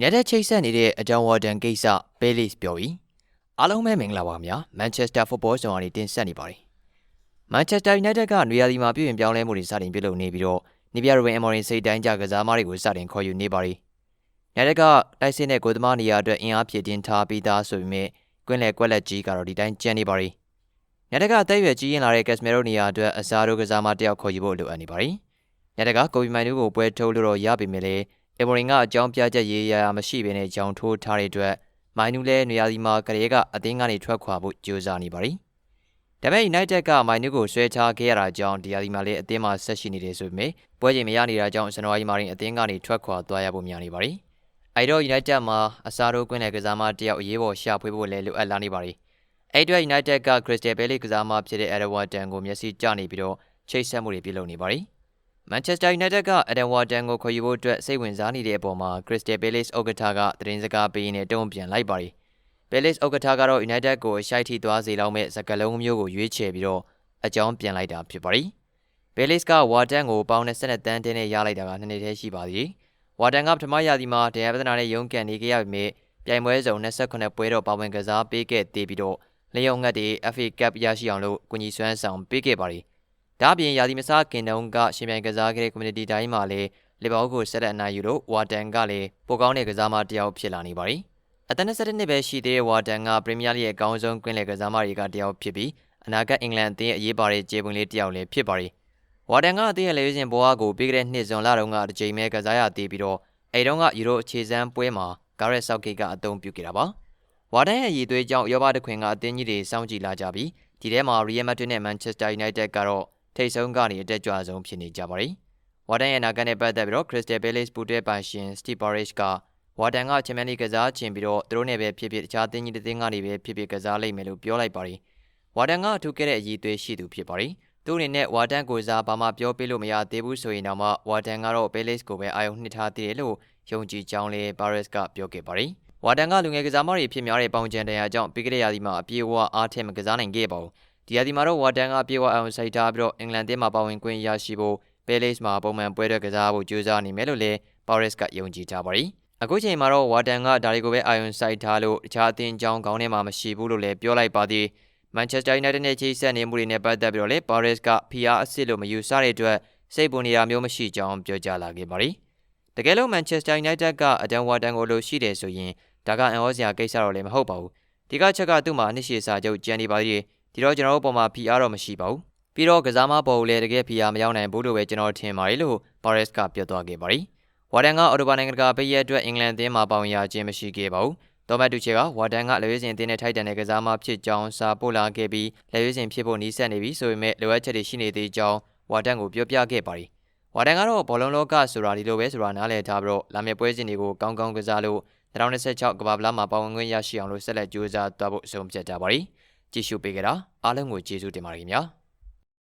United ချိတ်ဆက်နေတဲ့အဂျန်ဝါဒန်ကိစ္စ Bailey ပြောပြီးအားလုံးပဲမင်္ဂလာပါခင်ဗျာ Manchester Football ဆောင်ရီတင်ဆက်နေပါတယ် Manchester United ကနွေရာသီမှာပြည်ရင်ပြောင်းလဲမှုတွေစတင်ပြုလုပ်နေပြီးတော့နီးပြရိုဝင်အမော်ရင်စိတ်တိုင်းကြကစားမတွေကိုစတင်ခေါ်ယူနေပါတယ် United ကတိုက်စစ်တဲ့ကိုသမားနေရာအတွက်အင်အားဖြည့်တင်းထားပြီးသားဆိုပေမဲ့ကွင်းလေကွက်လက်ကြီးကတော့ဒီတိုင်းကျန်နေပါတယ် United ကအသက်အရွယ်ကြီးရင်လာတဲ့ Casemiro နေရာအတွက်အစားတို့ကစားမတစ်ယောက်ခေါ်ယူဖို့လိုအပ်နေပါတယ် United ကကိုဗီမိုင်နူကိုပွဲထုတ်လို့တော့ရပေမဲ့လည်း အမော်ရင်ကအကြောင်းပြချက်ရေးရမရှိဘဲနဲ့ကြောင်ထိုးထားတဲ့အတွက်မိုင်နူလည်းနေရာဒီမှာကလေးကအသင်းကနေထွက်ခွာဖို့ကြိုးစားနေပါတယ်။ဒါပေမဲ့ United ကမိုင်နူကိုဆွဲချခဲ့ရတာကြောင့်ဒီရာဒီမှာလည်းအသင်းမှာဆက်ရှိနေတယ်ဆိုပေမဲ့ပွဲချိန်မရနေတာကြောင့်ဇန်နဝါရီမှာရင်အသင်းကနေထွက်ခွာသွားရဖို့များနေပါတယ်။အဲဒီတော့ United မှာအစားထိုးကွင်းတဲ့ကစားမတယောက်အရေးပေါ်ရှာဖွေဖို့လည်းလိုအပ်လာနေပါတယ်။အဲဒီအတွက် United က Crystal Palace ကစားမဖြစ်တဲ့ Edwarden ကိုမျက်စိကျနေပြီးတော့ချိတ်ဆက်မှုတွေပြုလုပ်နေပါ တယ်။ Manchester United က Adam Wharton ကိုခေါ်ယူဖို့အတွက်စိတ်ဝင်စားနေတဲ့အပေါ်မှာ Crystal Palace ဥက္ကဋ္ဌကသတင်းစကားပေးရင်းနဲ့တုံ့ပြန်လိုက်ပါတယ်။ Palace ဥက္ကဋ္ဌကတော့ United ကိုအရှိုက်ထိသွားစေလောက်မဲ့စကားလုံးမျိုးကိုရွေးချယ်ပြီးတော့အကြောင်းပြန်လိုက်တာဖြစ်ပါတယ်။ Palace က Wharton ကိုပေါင်20တန်းတင်းနဲ့ရလိုက်တာကနှစ်နှစ်တည်းရှိပါသေးတယ်။ Wharton ကပထမရာသီမှာတရားပဒနာနဲ့ရုန်းကန်နေခဲ့ရပေမဲ့ပြိုင်ပွဲစုံ28ပွဲတော့ပါဝင်ကစားပေးခဲ့သေးပြီးတော့လျုံငတ်တွေ FA Cup ရရှိအောင်လို့ကုညီဆွမ်းဆောင်ပေးခဲ့ပါတယ် ဒါ့အပြင်ယာဒီမစားခင်တုန်းကရှင်ပြိုင်ကစားခဲ့တဲ့ community တိုင်းမှာလည်းလီဗာပူးကိုဆက်လက်အနိုင်ယူလို့ဝါတန်ကလည်းပိုကောင်းတဲ့ကစားမတစ်ယောက်ဖြစ်လာနေပါပြီ။အသက်27နှစ်ပဲရှိသေးတဲ့ဝါတန်ကပရီးမီးယားလိရဲ့အကောင်းဆုံးကွင်းလယ်ကစားမတွေကတစ်ယောက်ဖြစ်ပြီးအနာဂတ်အင်္ဂလန်အသင်းအရေးပါတဲ့ခြေပွင်လေးတစ်ယောက်လည်းဖြစ်ပါပြီ။ဝါတန်ကအသင်းရဲ့လေရင်ဘွားကိုပြီးခဲ့တဲ့နှစ်ဇွန်လတုန်းကတစ်ကြိမ်ပဲကစားရသေးပြီးတော့အဲဒီတုန်းကယူရိုအခြေစမ်းပွဲမှာဂါရက်ဆော့ကိတ်ကအသုံးပြုခဲ့တာပါ။ဝါတန်ရဲ့ရည်သွေးကြောင့်ရောဘာတခွင်ကအသင်းကြီးတွေစောင့်ကြည့်လာကြပြီးဒီထဲမှာ Real Madrid နဲ့ Manchester United ကတော့ ထိတ်ဆုံးကနေအတက်ကြွဆုံးဖြစ်နေကြပါတယ်။ဝါတန်ရဲ့နာကန်နဲ့ပတ်သက်ပြီးတော့ Crystal Palace ပူတွဲပိုင်ရှင် Steve Parish ကဝါတန်ကချန်ပီယံလိကစားချင်ပြီးတော့သူတို့နဲ့ပဲဖြစ်ဖြစ်တခြားတင်းကြီးတစ်တင်းကနေပဲဖြစ်ဖြစ်ကစားလိမ့်မယ်လို့ပြောလိုက်ပါတယ်။ဝါတန်ကထူခဲ့တဲ့အည်သွေးရှိသူဖြစ်ပါတယ်။သူ့အနေနဲ့ဝါတန်ကိုစားဘာမှပြောပြလို့မရသေးဘူးဆိုရင်တော့မှဝါတန်ကတော့ Palace ကိုပဲအာရုံနှစ်ထားသေးတယ်လို့ယုံကြည်ကြောင်းလဲ Paris ကပြောခဲ့ပါတယ်။ဝါတန်ကလူငယ်ကစားမတွေဖြစ်များတဲ့ပေါင်ချန်တန်ရာကြောင့်ပြီးခဲ့တဲ့ရာသီမှာအပြေးအဝအားထက်မကစားနိုင်ခဲ့ပါဘူး ဒီရာသီမှာတော့ဝါတန်ကပြေဝအောင်စိုက်ထားပြီးတော့အင်္ဂလန်တင်းမှာပါဝင်ခွင့်ရရှိဖို့ပဲလိစ်မှာပုံမှန်ပွဲတွေကစားဖို့ကြိုးစားနေမယ်လို့လည်းပါရစ်ကယုံကြည်ထားပါတယ်။အခုချိန်မှာတော့ဝါတန်ကဒါရီကိုပဲအာယွန်စိုက်ထားလို့တခြားအသင်းကြောင်းကောင်းထဲမှာမရှိဘူးလို့လည်းပြောလိုက်ပါသေး။ Manchester United နဲ့ချိတ်ဆက်နေမှုတွေနဲ့ပတ်သက်ပြီးတော့လည်း Paris က PR အစ်စ်လို့မယူဆတဲ့အတွက်စိတ်ပူနေတာမျိုးမရှိကြောင်းပြောကြားလာခဲ့ပါတယ်။တကယ်လို့ Manchester United ကအဒန်ဝါတန်ကိုလိုရှိတယ်ဆိုရင်ဒါကအန်ဟောစရာကိစ္စတော့လည်းမဟုတ်ပါဘူး။ဒီကချက်ကသူ့မှာအနှစ်ရှည်စာချုပ်ကျန်နေပါသေးတယ်။ ဒီတော့ကျွန်တော်တို့ပေါ်မှာ PR တော့မရှိပါဘူးပြီးတော့ကစားမပေါ်ကိုလည်းတကယ် PR မရောက်နိုင်ဘူးလို့ပဲကျွန်တော်ထင်ပါတယ်လို့ Paris ကပြောသွားခဲ့ပါတယ်ဝါဒန်ကအော်တိုဘာနိုင်ငံကပေးရအတွက်အင်္ဂလန်အသင်းမှာပါဝင်ရခြင်းမရှိခဲ့ပါဘူးတော်မတ်တူချေကဝါဒန်ကလက်ရွေးစင်အသင်းနဲ့ထိုက်တန်တဲ့ကစားမဖြစ်ကြောင်းစာပို့လာခဲ့ပြီးလက်ရွေးစင်ဖြစ်ဖို့နီးစပ်နေပြီဆိုပေမဲ့လိုအပ်ချက်တွေရှိနေသေးကြောင်းဝါဒန်ကိုပြောပြခဲ့ပါတယ်ဝါဒန်ကတော့ဘောလုံးလောကဆိုတာဒီလိုပဲဆိုတာနားလည်ထားပြီးတော့လာမယ့်ပွဲစဉ်တွေကိုကောင်းကောင်းကစားလို့2026ကမ္ဘာဗလာမှာပါဝင်ခွင့်ရရှိအောင်လို့ဆက်လက်ကြိုးစားသွားဖို့အဆုံးဖြတ်ကြပါရီ ကြည့်ရှုပေးကြတာအားလုံးကိုကျေးဇူးတင်ပါတယ်ခင်ဗျာ